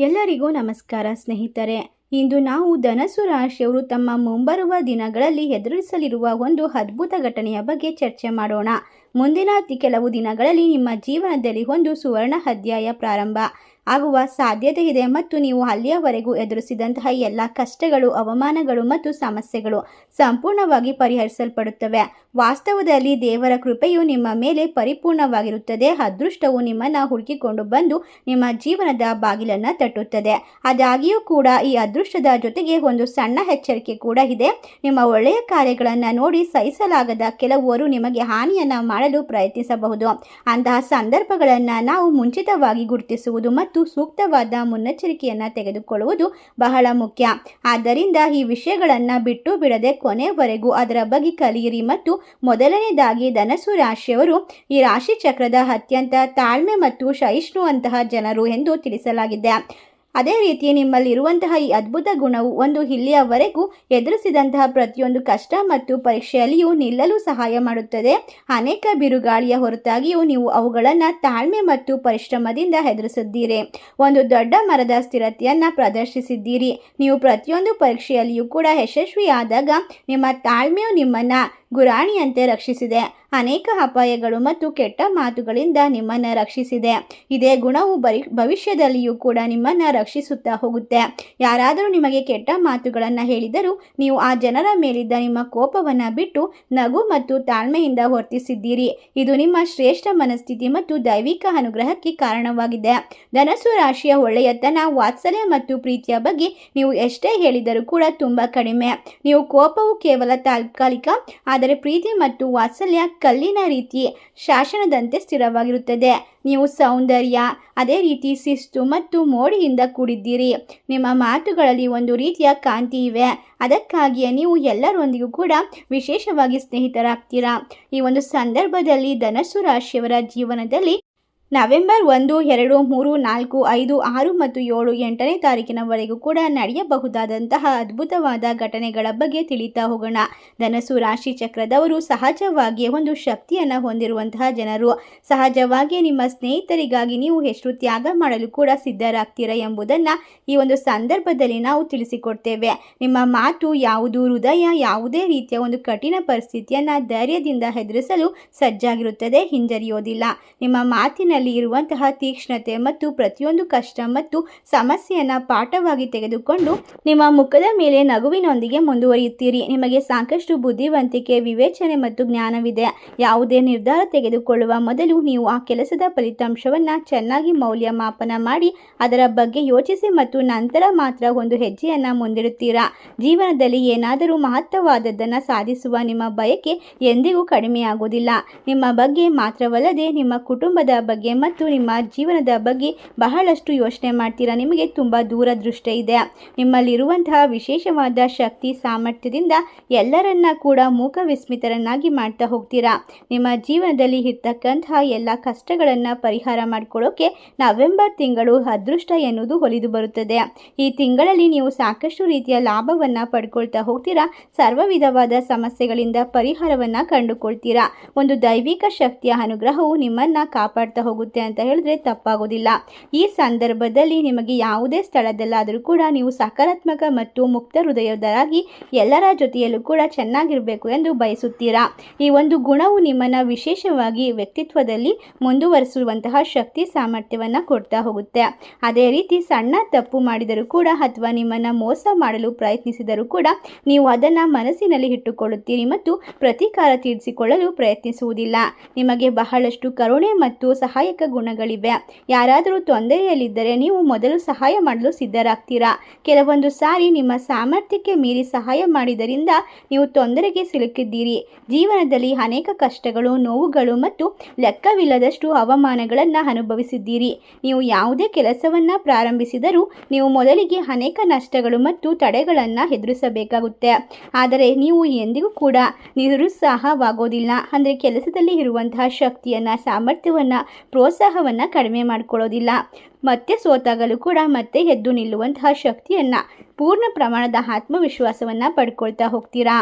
ಎಲ್ಲರಿಗೂ ನಮಸ್ಕಾರ ಸ್ನೇಹಿತರೆ. ಇಂದು ನಾವು ಧನಸು ರಾಶಿಯವರು ತಮ್ಮ ಮುಂಬರುವ ದಿನಗಳಲ್ಲಿ ಎದುರಿಸಲಿರುವ ಒಂದು ಅದ್ಭುತ ಘಟನೆಯ ಬಗ್ಗೆ ಚರ್ಚೆ ಮಾಡೋಣ. ಮುಂದಿನ ಕೆಲವು ದಿನಗಳಲ್ಲಿ ನಿಮ್ಮ ಜೀವನದಲ್ಲಿ ಒಂದು ಸುವರ್ಣ ಅಧ್ಯಾಯ ಪ್ರಾರಂಭ. ಆಗುವ ಸಾಧ್ಯತೆ ಇದೆ ಮತ್ತು ನೀವು ಅಲ್ಲಿಯವರೆಗೂ ಎದುರಿಸಿದಂತಹ ಎಲ್ಲ ಕಷ್ಟಗಳು, ಅವಮಾನಗಳು ಮತ್ತು ಸಮಸ್ಯೆಗಳು ಸಂಪೂರ್ಣವಾಗಿ ಪರಿಹರಿಸಲ್ಪಡುತ್ತವೆ. ವಾಸ್ತವದಲ್ಲಿ ದೇವರ ಕೃಪೆಯು ನಿಮ್ಮ ಮೇಲೆ ಪರಿಪೂರ್ಣವಾಗಿರುತ್ತದೆ. ಅದೃಷ್ಟವು ನಿಮ್ಮನ್ನು ಹುಡುಕಿಕೊಂಡು ಬಂದು ನಿಮ್ಮ ಜೀವನದ ಬಾಗಿಲನ್ನು ತಟ್ಟುತ್ತದೆ. ಆದಾಗಿಯೂ ಕೂಡ ಈ ಅದೃಷ್ಟದ ಜೊತೆಗೆ ಒಂದು ಸಣ್ಣ ಎಚ್ಚರಿಕೆ ಕೂಡ ಇದೆ. ನಿಮ್ಮ ಒಳ್ಳೆಯ ಕಾರ್ಯಗಳನ್ನು ನೋಡಿ ಸಹಿಸಲಾಗದ ಕೆಲವರು ನಿಮಗೆ ಹಾನಿಯನ್ನು ಮಾಡಲು ಪ್ರಯತ್ನಿಸಬಹುದು. ಅಂತಹ ಸಂದರ್ಭಗಳನ್ನು ನಾವು ಮುಂಚಿತವಾಗಿ ಗುರುತಿಸುವುದು ಮತ್ತು ಸೂಕ್ತವಾದ ಮುನ್ನೆಚ್ಚರಿಕೆಯನ್ನು ತೆಗೆದುಕೊಳ್ಳುವುದು ಬಹಳ ಮುಖ್ಯ. ಆದ್ದರಿಂದ ಈ ವಿಷಯಗಳನ್ನು ಬಿಟ್ಟು ಬಿಡದೆ ಕೊನೆಯವರೆಗೂ ಅದರ ಬಗ್ಗೆ ಕಲಿಯಿರಿ ಮತ್ತು ಮೊದಲನೇದಾಗಿ ಧನಸು ರಾಶಿಯವರು ಈ ರಾಶಿ ಚಕ್ರದ ಅತ್ಯಂತ ತಾಳ್ಮೆ ಮತ್ತು ಸಹಿಷ್ಣುವಂತಹ ಜನರು ಎಂದು ತಿಳಿಸಲಾಗಿದೆ. ಅದೇ ರೀತಿ ನಿಮ್ಮಲ್ಲಿರುವಂತಹ ಈ ಅದ್ಭುತ ಗುಣವು ಒಂದು ಇಲ್ಲಿಯವರೆಗೂ ಎದುರಿಸಿದಂತಹ ಪ್ರತಿಯೊಂದು ಕಷ್ಟ ಮತ್ತು ಪರೀಕ್ಷೆಯಲ್ಲಿಯೂ ನಿಲ್ಲಲು ಸಹಾಯ ಮಾಡುತ್ತದೆ. ಅನೇಕ ಬಿರುಗಾಳಿಯ ಹೊರತಾಗಿಯೂ ನೀವು ಅವುಗಳನ್ನು ತಾಳ್ಮೆ ಮತ್ತು ಪರಿಶ್ರಮದಿಂದ ಎದುರಿಸಿದ್ದೀರಿ. ಒಂದು ದೊಡ್ಡ ಮರದ ಸ್ಥಿರತೆಯನ್ನು ಪ್ರದರ್ಶಿಸಿದ್ದೀರಿ. ನೀವು ಪ್ರತಿಯೊಂದು ಪರೀಕ್ಷೆಯಲ್ಲಿಯೂ ಕೂಡ ಯಶಸ್ವಿಯಾದಾಗ ನಿಮ್ಮ ತಾಳ್ಮೆಯು ನಿಮ್ಮನ್ನು ಗುರಾಣಿಯಂತೆ ರಕ್ಷಿಸಿದೆ. ಅನೇಕ ಅಪಾಯಗಳು ಮತ್ತು ಕೆಟ್ಟ ಮಾತುಗಳಿಂದ ನಿಮ್ಮನ್ನು ರಕ್ಷಿಸಿದೆ. ಇದೇ ಗುಣವು ಬರಿ ಭವಿಷ್ಯದಲ್ಲಿಯೂ ಕೂಡ ನಿಮ್ಮನ್ನು ರಕ್ಷಿಸುತ್ತಾ ಹೋಗುತ್ತೆ. ಯಾರಾದರೂ ನಿಮಗೆ ಕೆಟ್ಟ ಮಾತುಗಳನ್ನು ಹೇಳಿದರೂ ನೀವು ಆ ಜನರ ಮೇಲಿದ್ದ ನಿಮ್ಮ ಕೋಪವನ್ನು ಬಿಟ್ಟು ನಗು ಮತ್ತು ತಾಳ್ಮೆಯಿಂದ ವರ್ತಿಸಿದ್ದೀರಿ. ಇದು ನಿಮ್ಮ ಶ್ರೇಷ್ಠ ಮನಸ್ಥಿತಿ ಮತ್ತು ದೈವಿಕ ಅನುಗ್ರಹಕ್ಕೆ ಕಾರಣವಾಗಿದೆ. ಧನಸು ರಾಶಿಯ ಒಳ್ಳೆಯತನ, ವಾತ್ಸಲ್ಯ ಮತ್ತು ಪ್ರೀತಿಯ ಬಗ್ಗೆ ನೀವು ಎಷ್ಟೇ ಹೇಳಿದರೂ ಕೂಡ ತುಂಬ ಕಡಿಮೆ. ನೀವು ಕೋಪವು ಕೇವಲ ತಾತ್ಕಾಲಿಕ ಆದರೆ ಪ್ರೀತಿ ಮತ್ತು ವಾತ್ಸಲ್ಯ ಕಲ್ಲಿನ ರೀತಿ ಶಾಸನದಂತೆ ಸ್ಥಿರವಾಗಿರುತ್ತದೆ. ನೀವು ಸೌಂದರ್ಯ, ಅದೇ ರೀತಿ ಶಿಸ್ತು ಮತ್ತು ಮೋಡಿಯಿಂದ ಕೂಡಿದ್ದೀರಿ. ನಿಮ್ಮ ಮಾತುಗಳಲ್ಲಿ ಒಂದು ರೀತಿಯ ಕಾಂತಿ ಇವೆ. ಅದಕ್ಕಾಗಿಯೇ ನೀವು ಎಲ್ಲರೊಂದಿಗೂ ಕೂಡ ವಿಶೇಷವಾಗಿ ಸ್ನೇಹಿತರಾಗ್ತೀರಾ? ಈ ಒಂದು ಸಂದರ್ಭದಲ್ಲಿ ಧನಸ್ಸು ರಾಶಿಯವರ ಜೀವನದಲ್ಲಿ ನವೆಂಬರ್ ಒಂದು, ಎರಡು, ಮೂರು, ನಾಲ್ಕು, ಐದು, ಆರು ಮತ್ತು ಏಳು ಎಂಟನೇ ತಾರೀಕಿನವರೆಗೂ ಕೂಡ ನಡೆಯಬಹುದಾದಂತಹ ಅದ್ಭುತವಾದ ಘಟನೆಗಳ ಬಗ್ಗೆ ತಿಳಿತಾ ಹೋಗೋಣ. ಧನಸು ರಾಶಿ ಚಕ್ರದವರು ಸಹಜವಾಗಿ ಒಂದು ಶಕ್ತಿಯನ್ನು ಹೊಂದಿರುವಂತಹ ಜನರು. ಸಹಜವಾಗಿ ನಿಮ್ಮ ಸ್ನೇಹಿತರಿಗಾಗಿ ನೀವು ಎಷ್ಟು ತ್ಯಾಗ ಮಾಡಲು ಕೂಡ ಸಿದ್ಧರಾಗ್ತೀರಾ ಎಂಬುದನ್ನು ಈ ಒಂದು ಸಂದರ್ಭದಲ್ಲಿ ನಾವು ತಿಳಿಸಿಕೊಡ್ತೇವೆ. ನಿಮ್ಮ ಮಾತು ಯಾವುದು, ಹೃದಯ ಯಾವುದೇ ರೀತಿಯ ಒಂದು ಕಠಿಣ ಪರಿಸ್ಥಿತಿಯನ್ನು ಧೈರ್ಯದಿಂದ ಎದುರಿಸಲು ಸಜ್ಜಾಗಿರುತ್ತದೆ, ಹಿಂಜರಿಯೋದಿಲ್ಲ. ನಿಮ್ಮ ಮಾತಿನಲ್ಲಿ ಇರುವಂತಹ ತೀಕ್ಷ್ಣತೆ ಮತ್ತು ಪ್ರತಿಯೊಂದು ಕಷ್ಟ ಮತ್ತು ಸಮಸ್ಯೆಯನ್ನು ಪಾಠವಾಗಿ ತೆಗೆದುಕೊಂಡು ನಿಮ್ಮ ಮುಖದ ಮೇಲೆ ನಗುವಿನೊಂದಿಗೆ ಮುಂದುವರಿಯುತ್ತೀರಿ. ನಿಮಗೆ ಸಾಕಷ್ಟು ಬುದ್ಧಿವಂತಿಕೆ, ವಿವೇಚನೆ ಮತ್ತು ಜ್ಞಾನವಿದೆ. ಯಾವುದೇ ನಿರ್ಧಾರ ತೆಗೆದುಕೊಳ್ಳುವ ಮೊದಲು ನೀವು ಆ ಕೆಲಸದ ಫಲಿತಾಂಶವನ್ನು ಚೆನ್ನಾಗಿ ಮೌಲ್ಯಮಾಪನ ಮಾಡಿ, ಅದರ ಬಗ್ಗೆ ಯೋಚಿಸಿ ಮತ್ತು ನಂತರ ಮಾತ್ರ ಒಂದು ಹೆಜ್ಜೆಯನ್ನು ಮುಂದಿಡುತ್ತೀರಾ? ಜೀವನದಲ್ಲಿ ಏನಾದರೂ ಮಹತ್ವವಾದದ್ದನ್ನು ಸಾಧಿಸುವ ನಿಮ್ಮ ಬಯಕೆ ಎಂದಿಗೂ ಕಡಿಮೆಯಾಗುವುದಿಲ್ಲ. ನಿಮ್ಮ ಬಗ್ಗೆ ಮಾತ್ರವಲ್ಲದೆ ನಿಮ್ಮ ಕುಟುಂಬದ ಬಗ್ಗೆ ಮತ್ತು ನಿಮ್ಮ ಜೀವನದ ಬಗ್ಗೆ ಬಹಳಷ್ಟು ಯೋಚನೆ ಮಾಡ್ತೀರಾ? ನಿಮಗೆ ತುಂಬ ದೂರದೃಷ್ಟಿ ಇದೆ. ನಿಮ್ಮಲ್ಲಿರುವಂತಹ ವಿಶೇಷವಾದ ಶಕ್ತಿ, ಸಾಮರ್ಥ್ಯದಿಂದ ಎಲ್ಲರನ್ನ ಕೂಡ ಮೂಕ ವಿಸ್ಮಿತರನ್ನಾಗಿ ಮಾಡ್ತಾ ಹೋಗ್ತೀರಾ? ನಿಮ್ಮ ಜೀವನದಲ್ಲಿ ಇರ್ತಕ್ಕಂತಹ ಎಲ್ಲ ಕಷ್ಟಗಳನ್ನು ಪರಿಹಾರ ಮಾಡಿಕೊಳ್ಳೋಕೆ ನವೆಂಬರ್ ತಿಂಗಳು ಅದೃಷ್ಟ ಎನ್ನುವುದು ಒಲಿದು ಬರುತ್ತದೆ. ಈ ತಿಂಗಳಲ್ಲಿ ನೀವು ಸಾಕಷ್ಟು ರೀತಿಯ ಲಾಭವನ್ನು ಪಡ್ಕೊಳ್ತಾ ಹೋಗ್ತೀರಾ? ಸರ್ವ ವಿಧವಾದ ಸಮಸ್ಯೆಗಳಿಂದ ಪರಿಹಾರವನ್ನು ಕಂಡುಕೊಳ್ತೀರಾ? ಒಂದು ದೈವಿಕ ಶಕ್ತಿಯ ಅನುಗ್ರಹವು ನಿಮ್ಮನ್ನ ಕಾಪಾಡ್ತಾ ಹೋಗುತ್ತೆ ಅಂತ ಹೇಳಿದ್ರೆ ತಪ್ಪಾಗೋದಿಲ್ಲ. ಈ ಸಂದರ್ಭದಲ್ಲಿ ನಿಮಗೆ ಯಾವುದೇ ಸ್ಥಳದಲ್ಲಾದರೂ ಕೂಡ ನೀವು ಸಕಾರಾತ್ಮಕ ಮತ್ತು ಮುಕ್ತ ಹೃದಯದರಾಗಿ ಎಲ್ಲರ ಜೊತೆಯಲ್ಲೂ ಕೂಡ ಚೆನ್ನಾಗಿರಬೇಕು ಎಂದು ಬಯಸುತ್ತೀರಾ? ಈ ಒಂದು ಗುಣವು ನಿಮ್ಮನ್ನು ವಿಶೇಷವಾಗಿ ವ್ಯಕ್ತಿತ್ವದಲ್ಲಿ ಮುಂದುವರಿಸುವಂತಹ ಶಕ್ತಿ ಸಾಮರ್ಥ್ಯವನ್ನು ಕೊಡ್ತಾ ಹೋಗುತ್ತೆ. ಅದೇ ರೀತಿ ಸಣ್ಣ ತಪ್ಪು ಮಾಡಿದರೂ ಕೂಡ ಅಥವಾ ನಿಮ್ಮನ್ನು ಮೋಸ ಮಾಡಲು ಪ್ರಯತ್ನಿಸಿದರೂ ಕೂಡ ನೀವು ಅದನ್ನು ಮನಸ್ಸಿನಲ್ಲಿ ಇಟ್ಟುಕೊಳ್ಳುತ್ತೀರಿ ಮತ್ತು ಪ್ರತೀಕಾರ ತೀರಿಸಿಕೊಳ್ಳಲು ಪ್ರಯತ್ನಿಸುವುದಿಲ್ಲ. ನಿಮಗೆ ಬಹಳಷ್ಟು ಕರುಣೆ ಮತ್ತು ಸಹಾಯಕ ಗುಣಗಳಿವೆ. ಯಾರಾದರೂ ತೊಂದರೆಯಲ್ಲಿದ್ದರೆ ನೀವು ಮೊದಲು ಸಹಾಯ ಮಾಡಲು ಸಿದ್ಧರಾಗ್ತೀರಾ? ಕೆಲವೊಂದು ಸಾರಿ ನಿಮ್ಮ ಸಾಮರ್ಥ್ಯಕ್ಕೆ ಮೀರಿ ಸಹಾಯ ಮಾಡಿದರಿಂದ ನೀವು ತೊಂದರೆಗೆ ಸಿಲುಕಿದ್ದೀರಿ. ಜೀವನದಲ್ಲಿ ಅನೇಕ ಕಷ್ಟಗಳು, ನೋವುಗಳು ಮತ್ತು ಲೆಕ್ಕವಿಲ್ಲದಷ್ಟು ಅವಮಾನಗಳನ್ನು ಅನುಭವಿಸಿದ್ದೀರಿ. ನೀವು ಯಾವುದೇ ಕೆಲಸವನ್ನು ಪ್ರಾರಂಭಿಸಿದರೂ ನೀವು ಮೊದಲಿಗೆ ಅನೇಕ ನಷ್ಟಗಳು ಮತ್ತು ತಡೆಗಳನ್ನು ಎದುರಿಸಬೇಕಾಗುತ್ತೆ. ಆದರೆ ನೀವು ಎಂದಿಗೂ ಕೂಡ ನಿರುತ್ಸಾಹವಾಗೋದಿಲ್ಲ. ಅಂದರೆ ಕೆಲಸದಲ್ಲಿ ಇರುವಂತಹ ಶಕ್ತಿಯನ್ನು, ಸಾಮರ್ಥ್ಯವನ್ನು ಪ್ರೋತ್ಸಾಹವನ್ನು ಕಡಿಮೆ ಮಾಡಿಕೊಳ್ಳೋದಿಲ್ಲ. ಮತ್ತೆ ಸೋತಾಗಲೂ ಕೂಡ ಮತ್ತೆ ಎದ್ದು ನಿಲ್ಲುವಂತಹ ಶಕ್ತಿಯನ್ನು, ಪೂರ್ಣ ಪ್ರಮಾಣದ ಆತ್ಮವಿಶ್ವಾಸವನ್ನು ಪಡ್ಕೊಳ್ತಾ ಹೋಗ್ತೀರಾ?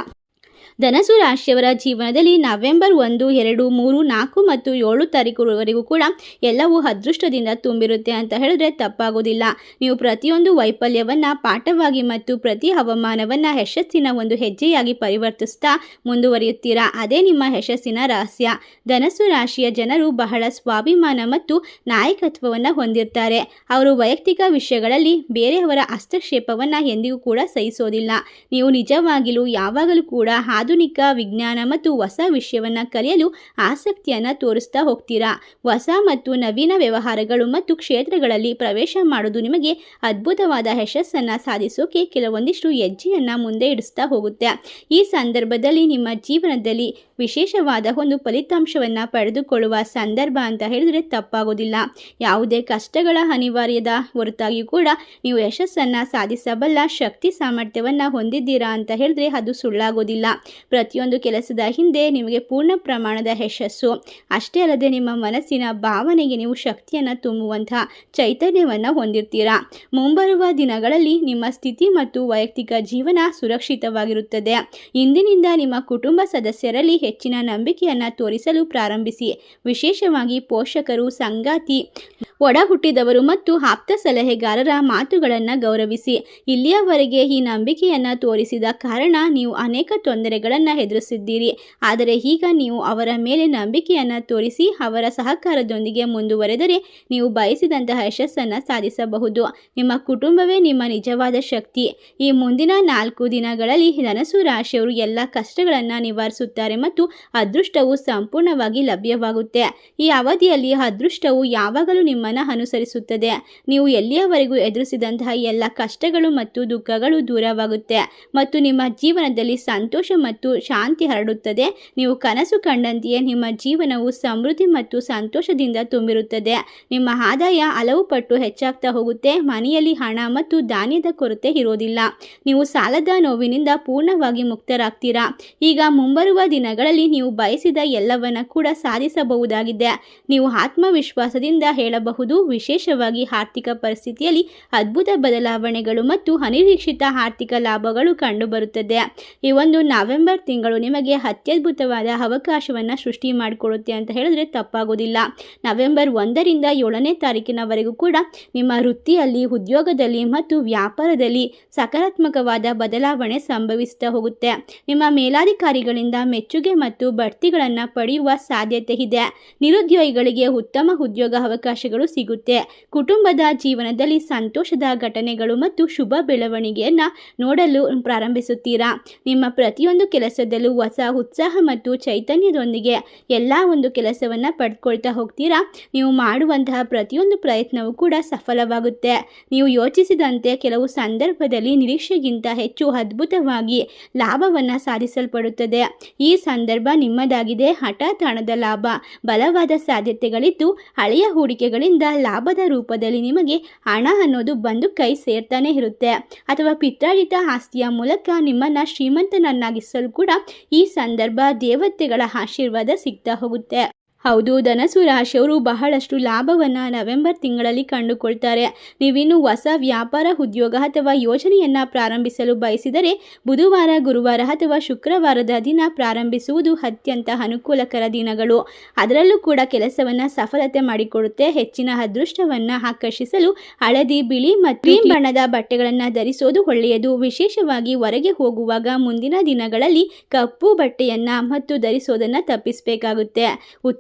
ಧನಸು ರಾಶಿಯವರ ಜೀವನದಲ್ಲಿ ನವೆಂಬರ್ ಒಂದು, ಎರಡು, ಮೂರು, ನಾಲ್ಕು ಮತ್ತು ಏಳು ತಾರೀಕುವರೆಗೂ ಕೂಡ ಎಲ್ಲವೂ ಅದೃಷ್ಟದಿಂದ ತುಂಬಿರುತ್ತೆ ಅಂತ ಹೇಳಿದ್ರೆ ತಪ್ಪಾಗೋದಿಲ್ಲ. ನೀವು ಪ್ರತಿಯೊಂದು ವೈಫಲ್ಯವನ್ನು, ಪಾಠವಾಗಿ ಮತ್ತು ಪ್ರತಿ ಹವಾಮಾನವನ್ನು ಯಶಸ್ಸಿನ ಒಂದು ಹೆಜ್ಜೆಯಾಗಿ ಪರಿವರ್ತಿಸ್ತಾ ಮುಂದುವರಿಯುತ್ತೀರಾ? ಅದೇ ನಿಮ್ಮ ಯಶಸ್ಸಿನ ರಹಸ್ಯ. ಧನಸು ರಾಶಿಯ ಜನರು ಬಹಳ ಸ್ವಾಭಿಮಾನ ಮತ್ತು ನಾಯಕತ್ವವನ್ನು ಹೊಂದಿರ್ತಾರೆ. ಅವರು ವೈಯಕ್ತಿಕ ವಿಷಯಗಳಲ್ಲಿ ಬೇರೆಯವರ ಹಸ್ತಕ್ಷೇಪವನ್ನು ಎಂದಿಗೂ ಕೂಡ ಸಹಿಸೋದಿಲ್ಲ. ನೀವು ನಿಜವಾಗಿಯೂ ಯಾವಾಗಲೂ ಕೂಡ ಆಧುನಿಕ ವಿಜ್ಞಾನ ಮತ್ತು ಹೊಸ ವಿಷಯವನ್ನು ಕಲಿಯಲು ಆಸಕ್ತಿಯನ್ನು ತೋರಿಸ್ತಾ ಹೋಗ್ತೀರಾ? ಹೊಸ ಮತ್ತು ನವೀನ ವ್ಯವಹಾರಗಳು ಮತ್ತು ಕ್ಷೇತ್ರಗಳಲ್ಲಿ ಪ್ರವೇಶ ಮಾಡೋದು ನಿಮಗೆ ಅದ್ಭುತವಾದ ಯಶಸ್ಸನ್ನು ಸಾಧಿಸೋಕೆ ಕೆಲವೊಂದಿಷ್ಟು ಹೆಜ್ಜೆಯನ್ನು ಮುಂದೆ ಇಡಿಸ್ತಾ ಹೋಗುತ್ತೆ. ಈ ಸಂದರ್ಭದಲ್ಲಿ ನಿಮ್ಮ ಜೀವನದಲ್ಲಿ ವಿಶೇಷವಾದ ಒಂದು ಫಲಿತಾಂಶವನ್ನು ಪಡೆದುಕೊಳ್ಳುವ ಸಂದರ್ಭ ಅಂತ ಹೇಳಿದರೆ ತಪ್ಪಾಗೋದಿಲ್ಲ. ಯಾವುದೇ ಕಷ್ಟಗಳ ಅನಿವಾರ್ಯದ ಹೊರತಾಗಿಯೂ ಕೂಡ ನೀವು ಯಶಸ್ಸನ್ನು ಸಾಧಿಸಬಲ್ಲ ಶಕ್ತಿ ಸಾಮರ್ಥ್ಯವನ್ನು ಹೊಂದಿದ್ದೀರಾ ಅಂತ ಹೇಳಿದ್ರೆ ಅದು ಸುಳ್ಳಾಗೋದಿಲ್ಲ. ಪ್ರತಿಯೊಂದು ಕೆಲಸದ ಹಿಂದೆ ನಿಮಗೆ ಪೂರ್ಣ ಪ್ರಮಾಣದ ಯಶಸ್ಸು. ಅಷ್ಟೇ ಅಲ್ಲದೆ ನಿಮ್ಮ ಮನಸ್ಸಿನ ಭಾವನೆಗೆ ನೀವು ಶಕ್ತಿಯನ್ನು ತುಂಬುವಂತಹ ಚೈತನ್ಯವನ್ನು ಹೊಂದಿರ್ತೀರಾ. ಮುಂಬರುವ ದಿನಗಳಲ್ಲಿ ನಿಮ್ಮ ಸ್ಥಿತಿ ಮತ್ತು ವೈಯಕ್ತಿಕ ಜೀವನ ಸುರಕ್ಷಿತವಾಗಿರುತ್ತದೆ. ಇಂದಿನಿಂದ ನಿಮ್ಮ ಕುಟುಂಬ ಸದಸ್ಯರಲ್ಲಿ ಹೆಚ್ಚಿನ ನಂಬಿಕೆಯನ್ನು ತೋರಿಸಲು ಪ್ರಾರಂಭಿಸಿ. ವಿಶೇಷವಾಗಿ ಪೋಷಕರು, ಸಂಗಾತಿ ಒಡ ಹುಟ್ಟಿದವರು ಮತ್ತು ಆಪ್ತ ಸಲಹೆಗಾರರ ಮಾತುಗಳನ್ನು ಗೌರವಿಸಿ, ಇಲ್ಲಿಯವರೆಗೆ ಈ ನಂಬಿಕೆಯನ್ನು ತೋರಿಸಿದ ಕಾರಣ ನೀವು ಅನೇಕ ತೊಂದರೆಗಳನ್ನು ಎದುರಿಸಿದ್ದೀರಿ. ಆದರೆ ಈಗ ನೀವು ಅವರ ಮೇಲೆ ನಂಬಿಕೆಯನ್ನು ತೋರಿಸಿ, ಅವರ ಸಹಕಾರದೊಂದಿಗೆ ಮುಂದುವರೆದರೆ ನೀವು ಬಯಸಿದಂತಹ ಯಶಸ್ಸನ್ನು ಸಾಧಿಸಬಹುದು. ನಿಮ್ಮ ಕುಟುಂಬವೇ ನಿಮ್ಮ ನಿಜವಾದ ಶಕ್ತಿ. ಈ ಮುಂದಿನ ನಾಲ್ಕು ದಿನಗಳಲ್ಲಿ ಧನಸು ರಾಶಿಯವರು ಎಲ್ಲ ಕಷ್ಟಗಳನ್ನು ನಿವಾರಿಸುತ್ತಾರೆ ಮತ್ತು ಅದೃಷ್ಟವು ಸಂಪೂರ್ಣವಾಗಿ ಲಭ್ಯವಾಗುತ್ತೆ. ಈ ಅವಧಿಯಲ್ಲಿ ಅದೃಷ್ಟವು ಯಾವಾಗಲೂ ನಿಮ್ಮನ್ನು ಅನುಸರಿಸುತ್ತದೆ. ನೀವು ಎಲ್ಲಿಯವರೆಗೂ ಎದುರಿಸಿದಂತಹ ಎಲ್ಲ ಕಷ್ಟಗಳು ಮತ್ತು ದುಃಖಗಳು ದೂರವಾಗುತ್ತೆ ಮತ್ತು ನಿಮ್ಮ ಜೀವನದಲ್ಲಿ ಸಂತೋಷ ಮತ್ತು ಶಾಂತಿ ಹರಡುತ್ತದೆ. ನೀವು ಕನಸು ಕಂಡಂತೆಯೇ ನಿಮ್ಮ ಜೀವನವು ಸಮೃದ್ಧಿ ಮತ್ತು ಸಂತೋಷದಿಂದ ತುಂಬಿರುತ್ತದೆ. ನಿಮ್ಮ ಆದಾಯ ಹಲವು ಪಟ್ಟು ಹೆಚ್ಚಾಗ್ತಾ ಹೋಗುತ್ತೆ. ಮನೆಯಲ್ಲಿ ಹಣ ಮತ್ತು ಧಾನ್ಯದ ಕೊರತೆ ಇರೋದಿಲ್ಲ. ನೀವು ಸಾಲದ ನೋವಿನಿಂದ ಪೂರ್ಣವಾಗಿ ಮುಕ್ತರಾಗ್ತೀರಾ. ಈಗ ಮುಂಬರುವ ದಿನಗಳಲ್ಲಿ ನೀವು ಬಯಸಿದ ಎಲ್ಲವನ್ನ ಕೂಡ ಸಾಧಿಸಬಹುದಾಗಿದೆ. ನೀವು ಆತ್ಮವಿಶ್ವಾಸದಿಂದ ಹೇಳಬಹುದು. ವಿಶೇಷವಾಗಿ ಆರ್ಥಿಕ ಪರಿಸ್ಥಿತಿಯಲ್ಲಿ ಅದ್ಭುತ ಬದಲಾವಣೆಗಳು ಮತ್ತು ಅನಿರೀಕ್ಷಿತ ಆರ್ಥಿಕ ಲಾಭಗಳು ಕಂಡುಬರುತ್ತದೆ. ಈ ಒಂದು ನವೆಂಬರ್ ತಿಂಗಳು ನಿಮಗೆ ಅತ್ಯದ್ಭುತವಾದ ಅವಕಾಶವನ್ನು ಸೃಷ್ಟಿ ಮಾಡಿಕೊಡುತ್ತೆ ಅಂತ ಹೇಳಿದ್ರೆ ತಪ್ಪಾಗೋದಿಲ್ಲ. ನವೆಂಬರ್ ಒಂದರಿಂದ ಏಳನೇ ತಾರೀಕಿನವರೆಗೂ ಕೂಡ ನಿಮ್ಮ ವೃತ್ತಿಯಲ್ಲಿ, ಉದ್ಯೋಗದಲ್ಲಿ ಮತ್ತು ವ್ಯಾಪಾರದಲ್ಲಿ ಸಕಾರಾತ್ಮಕವಾದ ಬದಲಾವಣೆ ಸಂಭವಿಸ್ತಾ ಹೋಗುತ್ತೆ. ನಿಮ್ಮ ಮೇಲಾಧಿಕಾರಿಗಳಿಂದ ಮೆಚ್ಚುಗೆ ಮತ್ತು ಬಡ್ತಿಗಳನ್ನು ಪಡೆಯುವ ಸಾಧ್ಯತೆ ಇದೆ. ನಿರುದ್ಯೋಗಿಗಳಿಗೆ ಉತ್ತಮ ಉದ್ಯೋಗ ಅವಕಾಶಗಳು ಸಿಗುತ್ತೆ. ಕುಟುಂಬದ ಜೀವನದಲ್ಲಿ ಸಂತೋಷದ ಘಟನೆಗಳು ಮತ್ತು ಶುಭ ಬೆಳವಣಿಗೆಯನ್ನು ನೋಡಲು ಪ್ರಾರಂಭಿಸುತ್ತೀರಾ? ನಿಮ್ಮ ಪ್ರತಿಯೊಂದು ಕೆಲಸದಲ್ಲೂ ಹೊಸ ಉತ್ಸಾಹ ಮತ್ತು ಚೈತನ್ಯದೊಂದಿಗೆ ಎಲ್ಲ ಒಂದು ಕೆಲಸವನ್ನು ಪಡ್ಕೊಳ್ತಾ ಹೋಗ್ತೀರಾ? ನೀವು ಮಾಡುವಂತಹ ಪ್ರತಿಯೊಂದು ಪ್ರಯತ್ನವೂ ಕೂಡ ಸಫಲವಾಗುತ್ತೆ. ನೀವು ಯೋಚಿಸಿದಂತೆ ಕೆಲವು ಸಂದರ್ಭದಲ್ಲಿ ನಿರೀಕ್ಷೆಗಿಂತ ಹೆಚ್ಚು ಅದ್ಭುತವಾಗಿ ಲಾಭವನ್ನು ಸಾಧಿಸಲ್ಪಡುತ್ತದೆ. ಈ ಸಂದರ್ಭ ನಿಮ್ಮದಾಗಿದೆ ಹಠಾತ್ ಹಣದ ಲಾಭ, ಬಲವಾದ ಸಾಧ್ಯತೆಗಳಿದ್ದು, ಹಳೆಯ ಹೂಡಿಕೆಗಳಿಂದ ಲಾಭದ ರೂಪದಲ್ಲಿ ನಿಮಗೆ ಹಣ ಅನ್ನೋದು ಬಂದು ಕೈ ಸೇರ್ತಾನೆ ಇರುತ್ತೆ. ಅಥವಾ ಪಿತ್ರಾರ್ಜಿತ ಆಸ್ತಿಯ ಮೂಲಕ ನಿಮ್ಮನ್ನು ಶ್ರೀಮಂತನನ್ನಾಗಿಸಲು ಕೂಡ ಈ ಸಂದರ್ಭ ದೇವತೆಗಳ ಆಶೀರ್ವಾದ ಸಿಗ್ತಾ ಹೋಗುತ್ತೆ. ಹೌದು, ಧನಸು ರಾಶಿಯವರು ಬಹಳಷ್ಟು ಲಾಭವನ್ನು ನವೆಂಬರ್ ತಿಂಗಳಲ್ಲಿ ಕಂಡುಕೊಳ್ತಾರೆ. ನೀವಿನ್ನು ಹೊಸ ವ್ಯಾಪಾರ, ಉದ್ಯೋಗ ಅಥವಾ ಯೋಜನೆಯನ್ನು ಪ್ರಾರಂಭಿಸಲು ಬಯಸಿದರೆ ಬುಧವಾರ, ಗುರುವಾರ ಅಥವಾ ಶುಕ್ರವಾರದ ದಿನ ಪ್ರಾರಂಭಿಸುವುದು ಅತ್ಯಂತ ಅನುಕೂಲಕರ ದಿನಗಳು. ಅದರಲ್ಲೂ ಕೂಡ ಕೆಲಸವನ್ನು ಸಫಲತೆ ಮಾಡಿಕೊಡುತ್ತೆ. ಹೆಚ್ಚಿನ ಅದೃಷ್ಟವನ್ನು ಆಕರ್ಷಿಸಲು ಹಳದಿ, ಬಿಳಿ ಮತ್ತು ಕ್ರೀಮ್ ಬಣ್ಣದ ಬಟ್ಟೆಗಳನ್ನು ಧರಿಸೋದು ಒಳ್ಳೆಯದು. ವಿಶೇಷವಾಗಿ ಹೊರಗೆ ಹೋಗುವಾಗ ಮುಂದಿನ ದಿನಗಳಲ್ಲಿ ಕಪ್ಪು ಬಟ್ಟೆಯನ್ನು ಮತ್ತು ಧರಿಸೋದನ್ನು ತಪ್ಪಿಸಬೇಕಾಗುತ್ತೆ.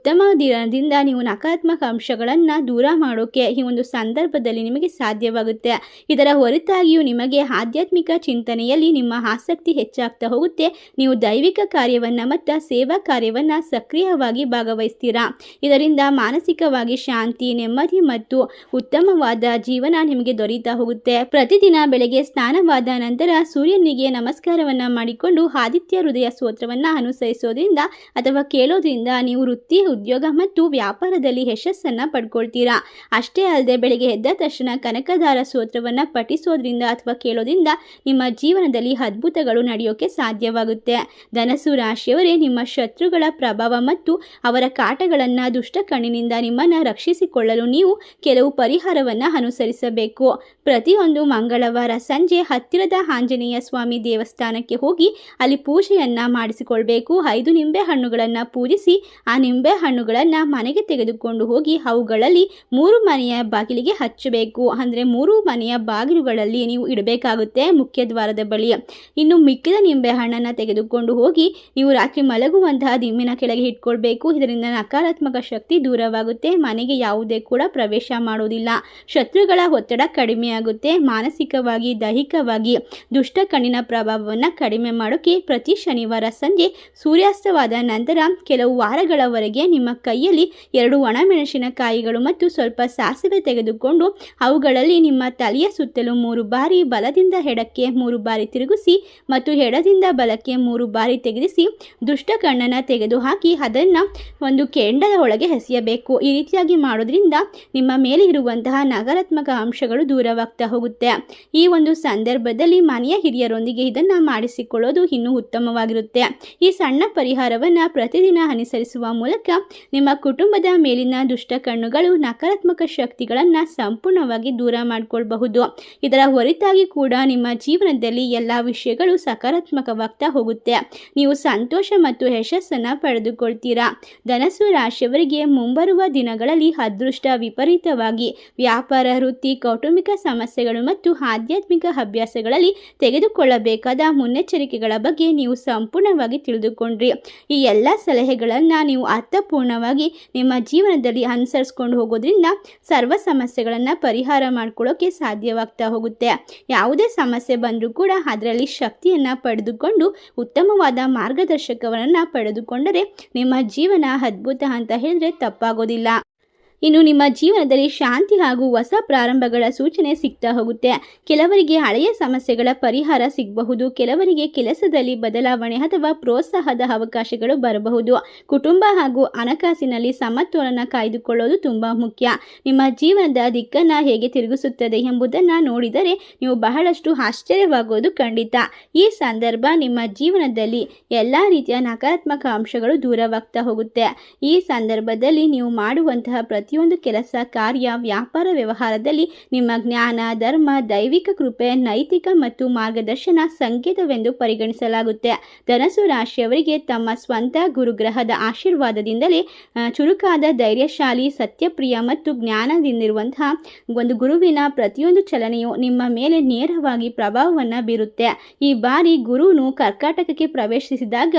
ಉತ್ತಮ ದಿನದಿಂದ ನೀವು ನಕಾರಾತ್ಮಕ ಅಂಶಗಳನ್ನು ದೂರ ಮಾಡೋಕ್ಕೆ ಈ ಒಂದು ಸಂದರ್ಭದಲ್ಲಿ ನಿಮಗೆ ಸಾಧ್ಯವಾಗುತ್ತೆ. ಇದರ ಹೊರತಾಗಿಯೂ ನಿಮಗೆ ಆಧ್ಯಾತ್ಮಿಕ ಚಿಂತನೆಯಲ್ಲಿ ನಿಮ್ಮ ಆಸಕ್ತಿ ಹೆಚ್ಚಾಗ್ತಾ ಹೋಗುತ್ತೆ. ನೀವು ದೈವಿಕ ಕಾರ್ಯವನ್ನು ಮತ್ತು ಸೇವಾ ಕಾರ್ಯವನ್ನು ಸಕ್ರಿಯವಾಗಿ ಭಾಗವಹಿಸ್ತೀರಾ? ಇದರಿಂದ ಮಾನಸಿಕವಾಗಿ ಶಾಂತಿ, ನೆಮ್ಮದಿ ಮತ್ತು ಉತ್ತಮವಾದ ಜೀವನ ನಿಮಗೆ ದೊರೀತಾ ಹೋಗುತ್ತೆ. ಪ್ರತಿದಿನ ಬೆಳಗ್ಗೆ ಸ್ನಾನವಾದ ನಂತರ ಸೂರ್ಯನಿಗೆ ನಮಸ್ಕಾರವನ್ನು ಮಾಡಿಕೊಂಡು ಆದಿತ್ಯ ಹೃದಯ ಸ್ತೋತ್ರವನ್ನು ಅನುಸರಿಸೋದ್ರಿಂದ ಅಥವಾ ಕೇಳೋದ್ರಿಂದ ನೀವು ವೃತ್ತಿ ಉದ್ಯೋಗ ಮತ್ತು ವ್ಯಾಪಾರದಲ್ಲಿ ಯಶಸ್ಸನ್ನು ಪಡ್ಕೊಳ್ತೀರಾ? ಅಷ್ಟೇ ಅಲ್ಲದೆ ಬೆಳಿಗ್ಗೆ ಎದ್ದ ತಕ್ಷಣ ಕನಕದಾರ ಸ್ತೋತ್ರವನ್ನು ಪಠಿಸೋದ್ರಿಂದ ಅಥವಾ ಕೇಳೋದ್ರಿಂದ ನಿಮ್ಮ ಜೀವನದಲ್ಲಿ ಅದ್ಭುತಗಳು ನಡೆಯೋಕೆ ಸಾಧ್ಯವಾಗುತ್ತೆ. ಧನಸು ರಾಶಿಯವರೇ, ನಿಮ್ಮ ಶತ್ರುಗಳ ಪ್ರಭಾವ ಮತ್ತು ಅವರ ಕಾಟಗಳನ್ನು ದುಷ್ಟ ಕಣ್ಣಿನಿಂದ ನಿಮ್ಮನ್ನು ರಕ್ಷಿಸಿಕೊಳ್ಳಲು ನೀವು ಕೆಲವು ಪರಿಹಾರವನ್ನು ಅನುಸರಿಸಬೇಕು. ಪ್ರತಿಯೊಂದು ಮಂಗಳವಾರ ಸಂಜೆ ಹತ್ತಿರದ ಆಂಜನೇಯ ಸ್ವಾಮಿ ದೇವಸ್ಥಾನಕ್ಕೆ ಹೋಗಿ ಅಲ್ಲಿ ಪೂಜೆಯನ್ನು ಮಾಡಿಸಿಕೊಳ್ಬೇಕು. ಐದು ನಿಂಬೆ ಹಣ್ಣುಗಳನ್ನು ಪೂಜಿಸಿ, ಆ ನಿಂಬೆ ಹಣ್ಣುಗಳನ್ನು ಮನೆಗೆ ತೆಗೆದುಕೊಂಡು ಹೋಗಿ ಅವುಗಳಲ್ಲಿ ಮೂರು ಮನೆಯ ಬಾಗಿಲಿಗೆ ಹಚ್ಚಬೇಕು. ಅಂದರೆ ಮೂರು ಮನೆಯ ಬಾಗಿಲುಗಳಲ್ಲಿ ನೀವು ಇಡಬೇಕಾಗುತ್ತೆ ಮುಖ್ಯ ದ್ವಾರದ ಬಳಿ. ಇನ್ನು ಮಿಕ್ಕಿದ ನಿಂಬೆ ಹಣ್ಣನ್ನು ತೆಗೆದುಕೊಂಡು ಹೋಗಿ ನೀವು ರಾತ್ರಿ ಮಲಗುವಂತಹ ದಿಮ್ಮಿನ ಕೆಳಗೆ ಇಟ್ಕೊಳ್ಬೇಕು. ಇದರಿಂದ ನಕಾರಾತ್ಮಕ ಶಕ್ತಿ ದೂರವಾಗುತ್ತೆ. ಮನೆಗೆ ಯಾವುದೇ ಕೂಡ ಪ್ರವೇಶ ಮಾಡೋದಿಲ್ಲ. ಶತ್ರುಗಳ ಒತ್ತಡ ಕಡಿಮೆಯಾಗುತ್ತೆ ಮಾನಸಿಕವಾಗಿ, ದೈಹಿಕವಾಗಿ ದುಷ್ಟ ಕಣ್ಣಿನ ಪ್ರಭಾವವನ್ನು ಕಡಿಮೆ ಮಾಡೋಕೆ ಪ್ರತಿ ಶನಿವಾರ ಸಂಜೆ ಸೂರ್ಯಾಸ್ತವಾದ ನಂತರ ಕೆಲವು ವಾರಗಳವರೆಗೆ ನಿಮ್ಮ ಕೈಯಲ್ಲಿ ಎರಡು ಒಣಮೆಣಸಿನಕಾಯಿಗಳು ಮತ್ತು ಸ್ವಲ್ಪ ಸಾಸಿವೆ ತೆಗೆದುಕೊಂಡು ಅವುಗಳಲ್ಲಿ ನಿಮ್ಮ ತಲೆಯ ಸುತ್ತಲೂ ಮೂರು ಬಾರಿ ಬಲದಿಂದ ಎಡಕ್ಕೆ ಮೂರು ಬಾರಿ ತಿರುಗಿಸಿ ಮತ್ತು ಎಡದಿಂದ ಬಲಕ್ಕೆ ಮೂರು ಬಾರಿ ತೆಗೆದಿಸಿ ದುಷ್ಟ ಕಣ್ಣನ್ನು ತೆಗೆದುಹಾಕಿ ಅದನ್ನು ಒಂದು ಕೆಂಡದ ಒಳಗೆ ಎಸೆಯಬೇಕು. ಈ ರೀತಿಯಾಗಿ ಮಾಡೋದ್ರಿಂದ ನಿಮ್ಮ ಮೇಲೆ ಇರುವಂತಹ ನಕಾರಾತ್ಮಕ ಅಂಶಗಳು ದೂರವಾಗ್ತಾ ಹೋಗುತ್ತೆ. ಈ ಒಂದು ಸಂದರ್ಭದಲ್ಲಿ ಮನೆಯ ಹಿರಿಯರೊಂದಿಗೆ ಇದನ್ನು ಮಾಡಿಸಿಕೊಳ್ಳೋದು ಇನ್ನೂ ಉತ್ತಮವಾಗಿರುತ್ತೆ. ಈ ಸಣ್ಣ ಪರಿಹಾರವನ್ನು ಪ್ರತಿದಿನ ಅನುಸರಿಸುವ ಮೂಲಕ ನಿಮ್ಮ ಕುಟುಂಬದ ಮೇಲಿನ ದುಷ್ಟ ಕಣ್ಣುಗಳು ನಕಾರಾತ್ಮಕ ಶಕ್ತಿಗಳನ್ನು ಸಂಪೂರ್ಣವಾಗಿ ದೂರ ಮಾಡಿಕೊಳ್ಬಹುದು. ಇದರ ಹೊರತಾಗಿ ಕೂಡ ನಿಮ್ಮ ಜೀವನದಲ್ಲಿ ಎಲ್ಲ ವಿಷಯಗಳು ಸಕಾರಾತ್ಮಕವಾಗ್ತಾ ಹೋಗುತ್ತೆ. ನೀವು ಸಂತೋಷ ಮತ್ತು ಯಶಸ್ಸನ್ನು ಪಡೆದುಕೊಳ್ತೀರಾ. ಧನಸು ರಾಶಿಯವರಿಗೆ ಮುಂಬರುವ ದಿನಗಳಲ್ಲಿ ಅದೃಷ್ಟ ವಿಪರೀತವಾಗಿ. ವ್ಯಾಪಾರ, ವೃತ್ತಿ, ಕೌಟುಂಬಿಕ ಸಮಸ್ಯೆಗಳು ಮತ್ತು ಆಧ್ಯಾತ್ಮಿಕ ಅಭ್ಯಾಸಗಳಲ್ಲಿ ತೆಗೆದುಕೊಳ್ಳಬೇಕಾದ ಮುನ್ನೆಚ್ಚರಿಕೆಗಳ ಬಗ್ಗೆ ನೀವು ಸಂಪೂರ್ಣವಾಗಿ ತಿಳಿದುಕೊಂಡ್ರಿ. ಈ ಎಲ್ಲ ಸಲಹೆಗಳನ್ನು ನೀವು ಅರ್ಥಪೂರ್ಣವಾಗಿ ನಿಮ್ಮ ಜೀವನದಲ್ಲಿ ಅನುಸರಿಸ್ಕೊಂಡು ಹೋಗೋದ್ರಿಂದ ಸರ್ವ ಸಮಸ್ಯೆಗಳನ್ನು ಪರಿಹಾರ ಮಾಡ್ಕೊಳ್ಳೋಕ್ಕೆ ಸಾಧ್ಯವಾಗ್ತಾ ಹೋಗುತ್ತೆ. ಯಾವುದೇ ಸಮಸ್ಯೆ ಬಂದರೂ ಕೂಡ ಅದರಲ್ಲಿ ಶಕ್ತಿಯನ್ನು ಪಡೆದುಕೊಂಡು ಉತ್ತಮವಾದ ಮಾರ್ಗದರ್ಶಕವನ್ನು ಪಡೆದುಕೊಂಡರೆ ನಿಮ್ಮ ಜೀವನ ಅದ್ಭುತ ಅಂತ ಹೇಳಿದ್ರೆ ತಪ್ಪಾಗೋದಿಲ್ಲ. ಇನ್ನು ನಿಮ್ಮ ಜೀವನದಲ್ಲಿ ಶಾಂತಿ ಹಾಗೂ ಹೊಸ ಪ್ರಾರಂಭಗಳ ಸೂಚನೆ ಸಿಗ್ತಾ ಹೋಗುತ್ತೆ. ಕೆಲವರಿಗೆ ಹಳೆಯ ಸಮಸ್ಯೆಗಳ ಪರಿಹಾರ ಸಿಗಬಹುದು. ಕೆಲವರಿಗೆ ಕೆಲಸದಲ್ಲಿ ಬದಲಾವಣೆ ಅಥವಾ ಪ್ರೋತ್ಸಾಹದ ಅವಕಾಶಗಳು ಬರಬಹುದು. ಕುಟುಂಬ ಹಾಗೂ ಹಣಕಾಸಿನಲ್ಲಿ ಸಮತೋಲನ ಕಾಯ್ದುಕೊಳ್ಳೋದು ತುಂಬ ಮುಖ್ಯ. ನಿಮ್ಮ ಜೀವನದ ದಿಕ್ಕನ್ನು ಹೇಗೆ ತಿರುಗಿಸುತ್ತದೆ ಎಂಬುದನ್ನು ನೋಡಿದರೆ ನೀವು ಬಹಳಷ್ಟು ಆಶ್ಚರ್ಯವಾಗೋದು ಖಂಡಿತ. ಈ ಸಂದರ್ಭ ನಿಮ್ಮ ಜೀವನದಲ್ಲಿ ಎಲ್ಲ ರೀತಿಯ ನಕಾರಾತ್ಮಕ ಅಂಶಗಳು ದೂರವಾಗ್ತಾ ಹೋಗುತ್ತೆ. ಈ ಸಂದರ್ಭದಲ್ಲಿ ನೀವು ಮಾಡುವಂತಹ ಪ್ರತಿಯೊಂದು ಕೆಲಸ, ಕಾರ್ಯ, ವ್ಯಾಪಾರ ವ್ಯವಹಾರದಲ್ಲಿ ನಿಮ್ಮ ಜ್ಞಾನ, ಧರ್ಮ, ದೈವಿಕ ಕೃಪೆ, ನೈತಿಕ ಮತ್ತು ಮಾರ್ಗದರ್ಶನ ಸಂಕೇತವೆಂದು ಪರಿಗಣಿಸಲಾಗುತ್ತೆ. ಧನಸು ರಾಶಿಯವರಿಗೆ ತಮ್ಮ ಸ್ವಂತ ಗುರುಗ್ರಹದ ಆಶೀರ್ವಾದದಿಂದಲೇ ಚುರುಕಾದ ಧೈರ್ಯಶಾಲಿ, ಸತ್ಯಪ್ರಿಯ ಮತ್ತು ಜ್ಞಾನದಿಂದಿರುವಂತಹ ಒಂದು ಗುರುವಿನ ಪ್ರತಿಯೊಂದು ಚಲನೆಯು ನಿಮ್ಮ ಮೇಲೆ ನೇರವಾಗಿ ಪ್ರಭಾವವನ್ನು ಬೀರುತ್ತೆ. ಈ ಬಾರಿ ಗುರುನು ಕರ್ಕಾಟಕಕ್ಕೆ ಪ್ರವೇಶಿಸಿದಾಗ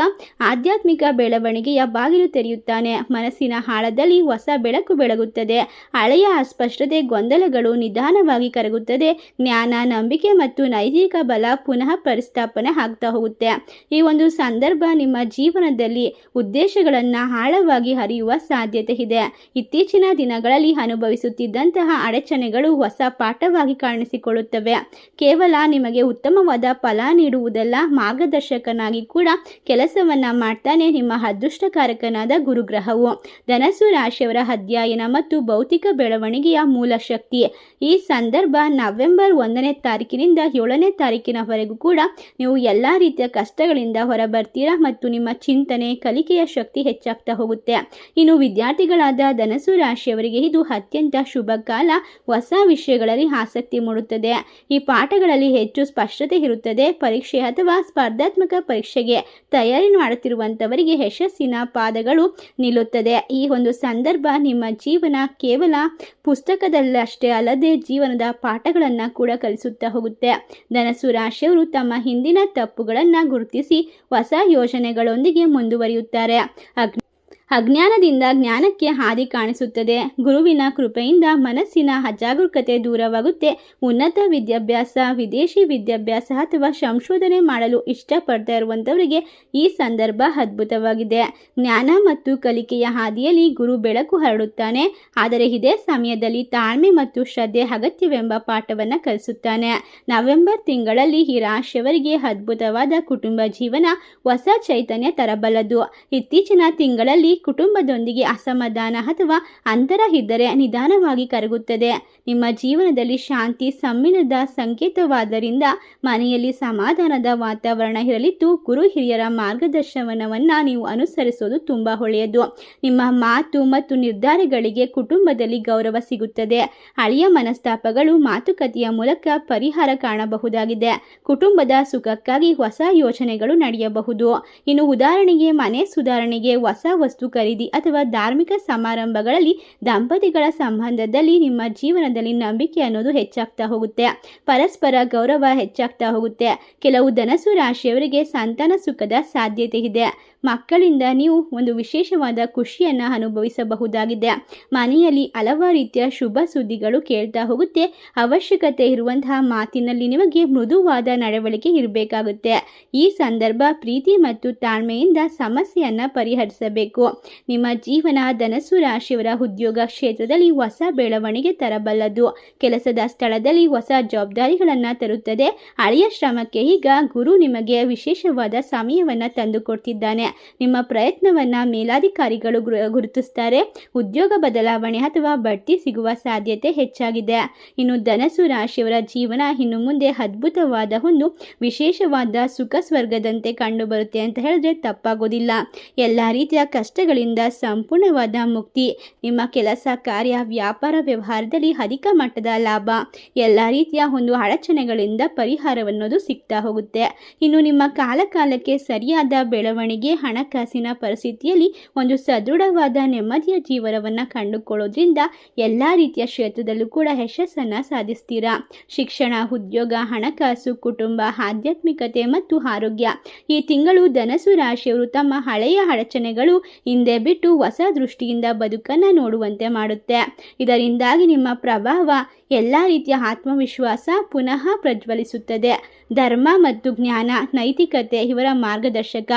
ಆಧ್ಯಾತ್ಮಿಕ ಬೆಳವಣಿಗೆಯ ಬಾಗಿಲು ತೆರೆಯುತ್ತಾನೆ. ಮನಸ್ಸಿನ ಆಳದಲ್ಲಿ ಹೊಸ ಬೆಳಕು ಬೆಳಗುತ್ತದೆ ಹಳೆಯ ಅಸ್ಪಷ್ಟತೆ ಗೊಂದಲಗಳು ನಿಧಾನವಾಗಿ ಕರಗುತ್ತದೆ. ಜ್ಞಾನ, ನಂಬಿಕೆ ಮತ್ತು ನೈತಿಕ ಬಲ ಪುನಃ ಪರಿಸ್ಥಾಪನೆ ಆಗ್ತಾ ಹೋಗುತ್ತೆ. ಈ ಒಂದು ಸಂದರ್ಭ ನಿಮ್ಮ ಜೀವನದಲ್ಲಿ ಉದ್ದೇಶಗಳನ್ನು ಆಳವಾಗಿ ಹರಿಯುವ ಸಾಧ್ಯತೆ ಇದೆ. ಇತ್ತೀಚಿನ ದಿನಗಳಲ್ಲಿ ಅನುಭವಿಸುತ್ತಿದ್ದಂತಹ ಅಡಚಣೆಗಳು ಹೊಸ ಪಾಠವಾಗಿ ಕಾಣಿಸಿಕೊಳ್ಳುತ್ತವೆ. ಕೇವಲ ನಿಮಗೆ ಉತ್ತಮವಾದ ಫಲ ನೀಡುವುದಲ್ಲ, ಮಾರ್ಗದರ್ಶಕನಾಗಿ ಕೂಡ ಕೆಲಸವನ್ನ ಮಾಡ್ತಾನೆ ನಿಮ್ಮ ಅದೃಷ್ಟಕಾರಕನಾದ ಗುರುಗ್ರಹವು. ಧನಸು ರಾಶಿಯವರ ಅಧ್ಯಯನ ಮತ್ತು ಭೌತಿಕ ಬೆಳವಣಿಗೆಯ ಮೂಲ ಶಕ್ತಿ. ಈ ಸಂದರ್ಭ ನವೆಂಬರ್ ಒಂದನೇ ತಾರೀಕಿನಿಂದ ಏಳನೇ ತಾರೀಕಿನವರೆಗೂ ಕೂಡ ನೀವು ಎಲ್ಲ ರೀತಿಯ ಕಷ್ಟಗಳಿಂದ ಹೊರಬರ್ತೀರಾ ಮತ್ತು ನಿಮ್ಮ ಚಿಂತನೆ, ಕಲಿಕೆಯ ಶಕ್ತಿ ಹೆಚ್ಚಾಗ್ತಾ ಹೋಗುತ್ತೆ. ಇನ್ನು ವಿದ್ಯಾರ್ಥಿಗಳಾದ ಧನಸು ರಾಶಿಯವರಿಗೆ ಇದು ಅತ್ಯಂತ ಶುಭ ಕಾಲ. ಹೊಸ ವಿಷಯಗಳಲ್ಲಿ ಆಸಕ್ತಿ ಮೂಡುತ್ತದೆ. ಈ ಪಾಠಗಳಲ್ಲಿ ಹೆಚ್ಚು ಸ್ಪಷ್ಟತೆ ಇರುತ್ತದೆ. ಪರೀಕ್ಷೆ ಅಥವಾ ಸ್ಪರ್ಧಾತ್ಮಕ ಪರೀಕ್ಷೆಗೆ ತಯಾರಿ ಮಾಡುತ್ತಿರುವಂಥವರಿಗೆ ಯಶಸ್ಸಿನ ಪಾದಗಳು ನಿಲ್ಲುತ್ತದೆ. ಈ ಒಂದು ಸಂದರ್ಭ ನಿಮ್ಮ ಜೀವನ ಕೇವಲ ಪುಸ್ತಕದಲ್ಲಷ್ಟೇ ಅಲ್ಲದೆ ಜೀವನದ ಪಾಠಗಳನ್ನು ಕೂಡ ಕಲಿಸುತ್ತಾ ಹೋಗುತ್ತೆ. ಧನಸು ರಾಶಿಯವರು ತಮ್ಮ ಹಿಂದಿನ ತಪ್ಪುಗಳನ್ನು ಗುರುತಿಸಿ ಹೊಸ ಯೋಜನೆಗಳೊಂದಿಗೆ ಮುಂದುವರಿಯುತ್ತಾರೆ. ಅಗ್ನಿ ಅಜ್ಞಾನದಿಂದ ಜ್ಞಾನಕ್ಕೆ ಹಾದಿ ಕಾಣಿಸುತ್ತದೆ. ಗುರುವಿನ ಕೃಪೆಯಿಂದ ಮನಸ್ಸಿನ ಅಜಾಗರೂಕತೆ ದೂರವಾಗುತ್ತೆ. ಉನ್ನತ ವಿದ್ಯಾಭ್ಯಾಸ, ವಿದೇಶಿ ವಿದ್ಯಾಭ್ಯಾಸ ಅಥವಾ ಸಂಶೋಧನೆ ಮಾಡಲು ಇಷ್ಟಪಡ್ತಾ ಇರುವಂಥವರಿಗೆ ಈ ಸಂದರ್ಭ ಅದ್ಭುತವಾಗಿದೆ. ಜ್ಞಾನ ಮತ್ತು ಕಲಿಕೆಯ ಹಾದಿಯಲ್ಲಿ ಗುರು ಬೆಳಕು ಹರಡುತ್ತಾನೆ. ಆದರೆ ಇದೇ ಸಮಯದಲ್ಲಿ ತಾಳ್ಮೆ ಮತ್ತು ಶ್ರದ್ಧೆ ಅಗತ್ಯವೆಂಬ ಪಾಠವನ್ನು ಕಲಿಸುತ್ತಾನೆ. ನವೆಂಬರ್ ತಿಂಗಳಲ್ಲಿ ಈ ರಾಶಿಯವರಿಗೆ ಅದ್ಭುತವಾದ ಕುಟುಂಬ ಜೀವನ, ಹೊಸ ಚೈತನ್ಯ ತರಬಲ್ಲದು. ಇತ್ತೀಚಿನ ತಿಂಗಳಲ್ಲಿ ಕುಟುಂಬದೊಂದಿಗೆ ಅಸಮಾಧಾನ ಅಥವಾ ಅಂತರ ಇದ್ದರೆ ನಿಧಾನವಾಗಿ ಕರಗುತ್ತದೆ. ನಿಮ್ಮ ಜೀವನದಲ್ಲಿ ಶಾಂತಿ ಸಮ್ಮಿಲದ ಸಂಕೇತವಾದ್ದರಿಂದ ಮನೆಯಲ್ಲಿ ಸಮಾಧಾನದ ವಾತಾವರಣ ಇರಲಿದ್ದು, ಗುರು ಹಿರಿಯರ ಮಾರ್ಗದರ್ಶನವನ್ನು ನೀವು ಅನುಸರಿಸೋದು ತುಂಬ ಒಳ್ಳೆಯದು. ನಿಮ್ಮ ಮಾತು ಮತ್ತು ನಿರ್ಧಾರಗಳಿಗೆ ಕುಟುಂಬದಲ್ಲಿ ಗೌರವ ಸಿಗುತ್ತದೆ. ಹಳೆಯ ಮನಸ್ತಾಪಗಳು ಮಾತುಕತೆಯ ಮೂಲಕ ಪರಿಹಾರ ಕಾಣಬಹುದಾಗಿದೆ. ಕುಟುಂಬದ ಸುಖಕ್ಕಾಗಿ ಹೊಸ ಯೋಚನೆಗಳು ನಡೆಯಬಹುದು. ಇನ್ನು ಉದಾಹರಣೆಗೆ, ಮನೆ ಸುಧಾರಣೆಗೆ ಹೊಸ ವಸ್ತು ಖರೀದಿ ಅಥವಾ ಧಾರ್ಮಿಕ ಸಮಾರಂಭಗಳಲ್ಲಿ ದಂಪತಿಗಳ ಸಂಬಂಧದಲ್ಲಿ ನಿಮ್ಮ ಜೀವನದಲ್ಲಿ ನಂಬಿಕೆ ಅನ್ನೋದು ಹೆಚ್ಚಾಗ್ತಾ ಹೋಗುತ್ತೆ. ಪರಸ್ಪರ ಗೌರವ ಹೆಚ್ಚಾಗ್ತಾ ಹೋಗುತ್ತೆ. ಕೆಲವು ಧನಸು ರಾಶಿಯವರಿಗೆ ಸಂತಾನ ಸುಖದ ಸಾಧ್ಯತೆ ಇದೆ. ಮಕ್ಕಳಿಂದ ನೀವು ಒಂದು ವಿಶೇಷವಾದ ಖುಷಿಯನ್ನು ಅನುಭವಿಸಬಹುದಾಗಿದೆ. ಮನೆಯಲ್ಲಿ ಹಲವಾರು ರೀತಿಯ ಶುಭ ಸುದ್ದಿಗಳು ಕೇಳ್ತಾ ಹೋಗುತ್ತೆ. ಅವಶ್ಯಕತೆ ಇರುವಂತಹ ಮಾತಿನಲ್ಲಿ ನಿಮಗೆ ಮೃದುವಾದ ನಡವಳಿಕೆ ಇರಬೇಕಾಗುತ್ತೆ. ಈ ಸಂದರ್ಭ ಪ್ರೀತಿ ಮತ್ತು ತಾಳ್ಮೆಯಿಂದ ಸಮಸ್ಯೆಯನ್ನು ಪರಿಹರಿಸಬೇಕು. ನಿಮ್ಮ ಜೀವನ ಧನಸು ರಾಶಿಯವರ ಉದ್ಯೋಗ ಕ್ಷೇತ್ರದಲ್ಲಿ ಹೊಸ ಬೆಳವಣಿಗೆ ತರಬಲ್ಲದು. ಕೆಲಸದ ಸ್ಥಳದಲ್ಲಿ ಹೊಸ ಜವಾಬ್ದಾರಿಗಳನ್ನು ತರುತ್ತದೆ. ಹಳೆಯ ಶ್ರಮಕ್ಕೆ ಈಗ ಗುರು ನಿಮಗೆ ವಿಶೇಷವಾದ ಸಮಯವನ್ನು ತಂದುಕೊಡ್ತಿದ್ದಾನೆ. ನಿಮ್ಮ ಪ್ರಯತ್ನವನ್ನು ಮೇಲಾಧಿಕಾರಿಗಳು ಗುರು- ಗುರುತಿಸ್ತಾರೆ. ಉದ್ಯೋಗ ಬದಲಾವಣೆ ಅಥವಾ ಬಡ್ತಿ ಸಿಗುವ ಸಾಧ್ಯತೆ ಹೆಚ್ಚಾಗಿದೆ. ಇನ್ನು ಧನಸು ರಾಶಿಯವರ ಜೀವನ ಇನ್ನು ಮುಂದೆ ಅದ್ಭುತವಾದ ಒಂದು ವಿಶೇಷವಾದ ಸುಖ ಸ್ವರ್ಗದಂತೆ ಕಂಡುಬರುತ್ತೆ ಅಂತ ಹೇಳಿದ್ರೆ ತಪ್ಪಾಗೋದಿಲ್ಲ. ಎಲ್ಲ ರೀತಿಯ ಕಷ್ಟಗಳಿಂದ ಸಂಪೂರ್ಣವಾದ ಮುಕ್ತಿ. ನಿಮ್ಮ ಕೆಲಸ, ಕಾರ್ಯ, ವ್ಯಾಪಾರ ವ್ಯವಹಾರದಲ್ಲಿ ಅಧಿಕ ಮಟ್ಟದ ಲಾಭ. ಎಲ್ಲ ರೀತಿಯ ಒಂದು ಅಡಚಣೆಗಳಿಂದ ಪರಿಹಾರವನ್ನೋದು ಸಿಗ್ತಾ ಹೋಗುತ್ತೆ. ಇನ್ನು ನಿಮ್ಮ ಕಾಲಕಾಲಕ್ಕೆ ಸರಿಯಾದ ಬೆಳವಣಿಗೆ ಹಣಕಾಸಿನ ಪರಿಸ್ಥಿತಿಯಲ್ಲಿ ಒಂದು ಸದೃಢವಾದ ನೆಮ್ಮದಿಯ ಜೀವನವನ್ನು ಕಂಡುಕೊಳ್ಳೋದ್ರಿಂದ ಎಲ್ಲ ರೀತಿಯ ಕ್ಷೇತ್ರದಲ್ಲೂ ಕೂಡ ಯಶಸ್ಸನ್ನು ಸಾಧಿಸ್ತೀರಾ? ಶಿಕ್ಷಣ, ಉದ್ಯೋಗ, ಹಣಕಾಸು, ಕುಟುಂಬ, ಆಧ್ಯಾತ್ಮಿಕತೆ ಮತ್ತು ಆರೋಗ್ಯ. ಈ ತಿಂಗಳು ಧನಸು ರಾಶಿಯವರು ತಮ್ಮ ಹಳೆಯ ಅಡಚಣೆಗಳು ಹಿಂದೆ ಬಿಟ್ಟು ಹೊಸ ದೃಷ್ಟಿಯಿಂದ ಬದುಕನ್ನು ನೋಡುವಂತೆ ಮಾಡುತ್ತೆ. ಇದರಿಂದಾಗಿ ನಿಮ್ಮ ಪ್ರಭಾವ ಎಲ್ಲ ರೀತಿಯ ಆತ್ಮವಿಶ್ವಾಸ ಪುನಃ ಪ್ರಜ್ವಲಿಸುತ್ತದೆ. ಧರ್ಮ ಮತ್ತು ಜ್ಞಾನ, ನೈತಿಕತೆ ಇವರ ಮಾರ್ಗದರ್ಶಕ.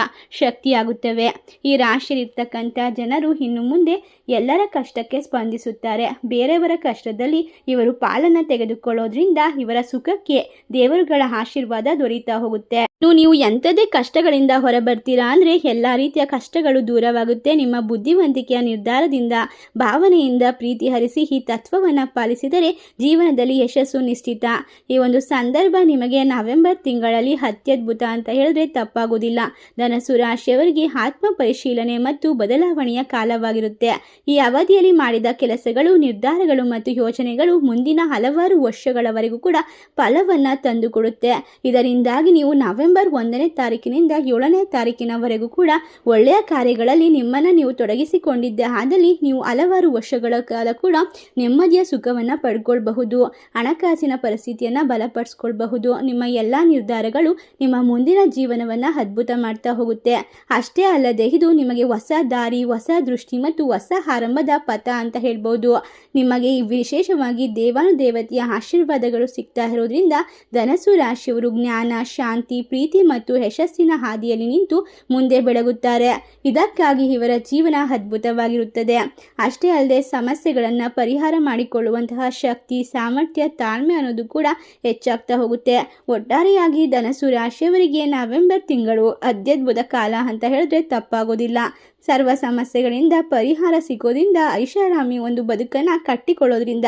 ಶಕ್ತಿಯಾಗುತ್ತವೆ ಈ ರಾಶಿಯಲ್ಲಿರ್ತಕ್ಕಂಥ ಜನರು ಇನ್ನು ಮುಂದೆ ಎಲ್ಲರ ಕಷ್ಟಕ್ಕೆ ಸ್ಪಂದಿಸುತ್ತಾರೆ. ಬೇರೆಯವರ ಕಷ್ಟದಲ್ಲಿ ಇವರು ಪಾಲನ್ನು ತೆಗೆದುಕೊಳ್ಳೋದ್ರಿಂದ ಇವರ ಸುಖಕ್ಕೆ ದೇವರುಗಳ ಆಶೀರ್ವಾದ ದೊರೀತಾ ಹೋಗುತ್ತೆ. ನೀವು ಎಂಥದೇ ಕಷ್ಟಗಳಿಂದ ಹೊರಬರ್ತೀರಾ ಅಂದರೆ ಎಲ್ಲ ರೀತಿಯ ಕಷ್ಟಗಳು ದೂರವಾಗುತ್ತೆ. ನಿಮ್ಮ ಬುದ್ಧಿವಂತಿಕೆಯ ನಿರ್ಧಾರದಿಂದ, ಭಾವನೆಯಿಂದ ಪ್ರೀತಿ ಹರಿಸಿ ಈ ತತ್ವವನ್ನು ಪಾಲಿಸಿದರೆ ಜೀವನದಲ್ಲಿ ಯಶಸ್ಸು ನಿಶ್ಚಿತ. ಈ ಒಂದು ಸಂದರ್ಭ ನಿಮಗೆ ನವೆಂಬರ್ ತಿಂಗಳಲ್ಲಿ ಅತ್ಯದ್ಭುತ ಅಂತ ಹೇಳಿದ್ರೆ ತಪ್ಪಾಗೋದಿಲ್ಲ. ಧನಸು ರಾಶಿಯವರಿಗೆ ಆತ್ಮ ಪರಿಶೀಲನೆ ಮತ್ತು ಬದಲಾವಣೆಯ ಕಾಲವಾಗಿರುತ್ತೆ. ಈ ಅವಧಿಯಲ್ಲಿ ಮಾಡಿದ ಕೆಲಸಗಳು, ನಿರ್ಧಾರಗಳು ಮತ್ತು ಯೋಜನೆಗಳು ಮುಂದಿನ ಹಲವಾರು ವರ್ಷಗಳವರೆಗೂ ಕೂಡ ಫಲವನ್ನು ತಂದುಕೊಡುತ್ತೆ. ಇದರಿಂದಾಗಿ ನೀವು ನವೆಂಬರ್ ಒಂದನೇ ತಾರೀಕಿನಿಂದ ಏಳನೇ ತಾರೀಕಿನವರೆಗೂ ಕೂಡ ಒಳ್ಳೆಯ ಕಾರ್ಯಗಳಲ್ಲಿ ನಿಮ್ಮನ್ನು ನೀವು ತೊಡಗಿಸಿಕೊಂಡಿದ್ದೆ. ಆದಲ್ಲಿ ನೀವು ಹಲವಾರು ವರ್ಷಗಳ ಕಾಲ ಕೂಡ ನೆಮ್ಮದಿಯ ಸುಖವನ್ನು ಪಡ್ಕೊಳ್ಬಹುದು, ಹಣಕಾಸಿನ ಪರಿಸ್ಥಿತಿಯನ್ನು ಬಲಪಡಿಸ್ಕೊಳ್ಬಹುದು. ನಿಮ್ಮ ಎಲ್ಲ ನಿರ್ಧಾರಗಳು ನಿಮ್ಮ ಮುಂದಿನ ಜೀವನವನ್ನು ಅದ್ಭುತ ಮಾಡ್ತಾ ಹೋಗುತ್ತೆ. ಅಷ್ಟೇ ಅಲ್ಲದೆ ಇದು ನಿಮಗೆ ಹೊಸ ದಾರಿ, ಹೊಸ ದೃಷ್ಟಿ ಮತ್ತು ಹೊಸ ಆರಂಭದ ಪಥ ಅಂತ ಹೇಳ್ಬೋದು. ನಿಮಗೆ ವಿಶೇಷವಾಗಿ ದೇವಾನುದೇವತೆಯ ಆಶೀರ್ವಾದಗಳು ಸಿಗ್ತಾ ಇರೋದ್ರಿಂದ ಧನಸು ರಾಶಿಯವರು ಜ್ಞಾನ, ಶಾಂತಿ, ಪ್ರೀತಿ ಮತ್ತು ಯಶಸ್ಸಿನ ಹಾದಿಯಲ್ಲಿ ನಿಂತು ಮುಂದೆ ಬೆಳಗುತ್ತಾರೆ. ಇದಕ್ಕಾಗಿ ಇವರ ಜೀವನ ಅದ್ಭುತವಾಗಿರುತ್ತದೆ. ಅಷ್ಟೇ ಅಲ್ಲದೆ ಸಮಸ್ಯೆಗಳನ್ನು ಪರಿಹಾರ ಮಾಡಿಕೊಳ್ಳುವಂತಹ ಶಕ್ತಿ, ಸಾಮರ್ಥ್ಯ, ತಾಳ್ಮೆ ಅನ್ನೋದು ಕೂಡ ಹೆಚ್ಚಾಗ್ತಾ ಹೋಗುತ್ತೆ. ಒಟ್ಟಾರೆಯಾಗಿ ಧನಸು ರಾಶಿಯವರಿಗೆ ನವೆಂಬರ್ ತಿಂಗಳು ಅತ್ಯದ್ಭುತ ಕಾಲ ಅಂತ ಹೇಳಿದ್ರೆ ತಪ್ಪಾಗೋದಿಲ್ಲ. ಸರ್ವ ಸಮಸ್ಯೆಗಳಿಂದ ಪರಿಹಾರ ಸಿಗೋದ್ರಿಂದ ಐಷಾರಾಮಿ ಒಂದು ಬದುಕನ್ನು ಕಟ್ಟಿಕೊಳ್ಳೋದ್ರಿಂದ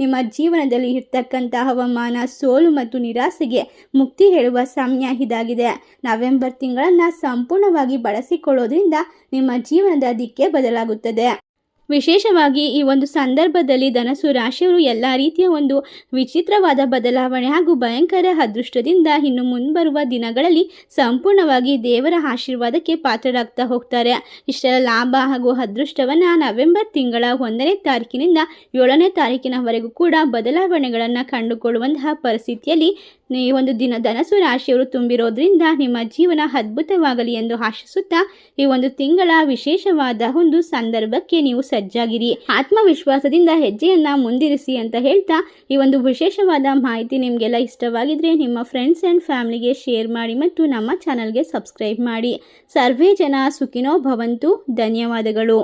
ನಿಮ್ಮ ಜೀವನದಲ್ಲಿ ಇರ್ತಕ್ಕಂಥ ಹವಾಮಾನ ಸೋಲು ಮತ್ತು ನಿರಾಸೆಗೆ ಮುಕ್ತಿ ಹೇಳುವ ಸಮಯ ಇದಾಗಿದೆ. ನವೆಂಬರ್ ತಿಂಗಳನ್ನು ಸಂಪೂರ್ಣವಾಗಿ ಬಳಸಿಕೊಳ್ಳೋದ್ರಿಂದ ನಿಮ್ಮ ಜೀವನದ ದಿಕ್ಕೆ ಬದಲಾಗುತ್ತದೆ. ವಿಶೇಷವಾಗಿ ಈ ಒಂದು ಸಂದರ್ಭದಲ್ಲಿ ಧನಸು ರಾಶಿಯವರು ಎಲ್ಲ ರೀತಿಯ ಒಂದು ವಿಚಿತ್ರವಾದ ಬದಲಾವಣೆ ಹಾಗೂ ಭಯಂಕರ ಅದೃಷ್ಟದಿಂದ ಇನ್ನು ಮುಂಬರುವ ದಿನಗಳಲ್ಲಿ ಸಂಪೂರ್ಣವಾಗಿ ದೇವರ ಆಶೀರ್ವಾದಕ್ಕೆ ಪಾತ್ರರಾಗ್ತಾ ಹೋಗ್ತಾರೆ. ಇಷ್ಟರ ಲಾಭ ಹಾಗೂ ಅದೃಷ್ಟವನ್ನು ನವೆಂಬರ್ ತಿಂಗಳ ಒಂದನೇ ತಾರೀಕಿನಿಂದ ಏಳನೇ ತಾರೀಕಿನವರೆಗೂ ಕೂಡ ಬದಲಾವಣೆಗಳನ್ನು ಕಂಡುಕೊಳ್ಳುವಂತಹ ಪರಿಸ್ಥಿತಿಯಲ್ಲಿ ಈ ಒಂದು ದಿನ ಧನಸು ರಾಶಿಯವರು ತುಂಬಿರೋದ್ರಿಂದ ನಿಮ್ಮ ಜೀವನ ಅದ್ಭುತವಾಗಲಿ ಎಂದು ಆಶಿಸುತ್ತಾ ಈ ಒಂದು ತಿಂಗಳ ವಿಶೇಷವಾದ ಒಂದು ಸಂದರ್ಭಕ್ಕೆ ನೀವು ಸಜ್ಜಾಗಿರಿ. ಆತ್ಮವಿಶ್ವಾಸದಿಂದ ಹೆಜ್ಜೆಯನ್ನ ಮುಂದಿರಿಸಿ ಅಂತ ಹೇಳ್ತಾ ಈ ಒಂದು ವಿಶೇಷವಾದ ಮಾಹಿತಿ ನಿಮಗೆಲ್ಲ ಇಷ್ಟವಾಗಿದ್ರೆ ನಿಮ್ಮ ಫ್ರೆಂಡ್ಸ್ ಆ್ಯಂಡ್ ಫ್ಯಾಮಿಲಿಗೆ ಶೇರ್ ಮಾಡಿ ಮತ್ತು ನಮ್ಮ ಚಾನಲ್ಗೆ ಸಬ್ಸ್ಕ್ರೈಬ್ ಮಾಡಿ. ಸರ್ವೇ ಜನ ಸುಖಿನೋ ಭವಂತು. ಧನ್ಯವಾದಗಳು.